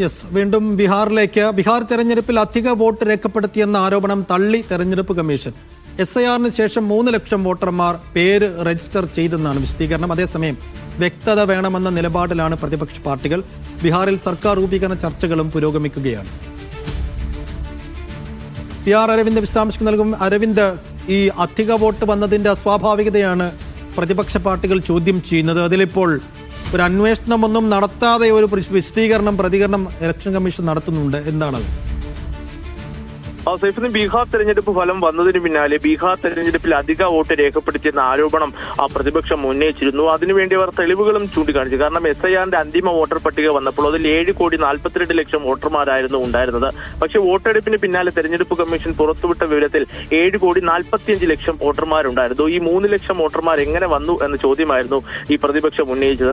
Yes വീണ്ടും ബീഹാറിലേക്ക്. ബീഹാർ തെരഞ്ഞെടുപ്പിൽ അധിക വോട്ട് രേഖപ്പെടുത്തിയെന്ന ആരോപണം തള്ളി തെരഞ്ഞെടുപ്പ് കമ്മീഷൻ. എസ് ഐ ആറിന് ശേഷം മൂന്ന് ലക്ഷം വോട്ടർമാർ പേര് രജിസ്റ്റർ ചെയ്തെന്നാണ് വിശദീകരണം. അതേസമയം വ്യക്തത വേണമെന്ന നിലപാടിലാണ് പ്രതിപക്ഷ പാർട്ടികൾ. ബീഹാറിൽ സർക്കാർ രൂപീകരണ ചർച്ചകളും പുരോഗമിക്കുകയാണ്. പി ആർ അരവിന്ദ് വിശദാംശം നൽകും. അരവിന്ദ് ഈ അധിക വോട്ട് വന്നതിന്റെ അസ്വാഭാവികതയാണ് പ്രതിപക്ഷ പാർട്ടികൾ ചോദ്യം ചെയ്യുന്നത്. അതിലിപ്പോൾ ഒരു അന്വേഷണമൊന്നും നടത്താതെ ഒരു വിശദീകരണം പ്രതികരണം ഇലക്ഷൻ കമ്മീഷൻ നടത്തുന്നുണ്ട്. എന്താണത്? സൈഫുദ്ദീൻ ബീഹാർ തെരഞ്ഞെടുപ്പ് ഫലം വന്നതിന് പിന്നാലെ ബീഹാർ തെരഞ്ഞെടുപ്പിൽ അധിക വോട്ട് രേഖപ്പെടുത്തിയെന്ന ആരോപണം ആ പ്രതിപക്ഷം ഉന്നയിച്ചിരുന്നു. അതിനുവേണ്ടി അവർ തെളിവുകളും ചൂണ്ടിക്കാണിച്ചു. കാരണം എസ് ഐ ആറിന്റെ അന്തിമ വോട്ടർ പട്ടിക വന്നപ്പോൾ അതിൽ ഏഴ് കോടി നാൽപ്പത്തിരണ്ട് ലക്ഷം വോട്ടർമാരായിരുന്നു ഉണ്ടായിരുന്നത്. പക്ഷെ വോട്ടെടുപ്പിന് പിന്നാലെ തെരഞ്ഞെടുപ്പ് കമ്മീഷൻ പുറത്തുവിട്ട വിവരത്തിൽ ഏഴ് കോടി നാൽപ്പത്തിയഞ്ച് ലക്ഷം വോട്ടർമാരുണ്ടായിരുന്നു. ഈ മൂന്ന് ലക്ഷം വോട്ടർമാർ എങ്ങനെ വന്നു എന്ന ചോദ്യമായിരുന്നു ഈ പ്രതിപക്ഷം ഉന്നയിച്ചത്.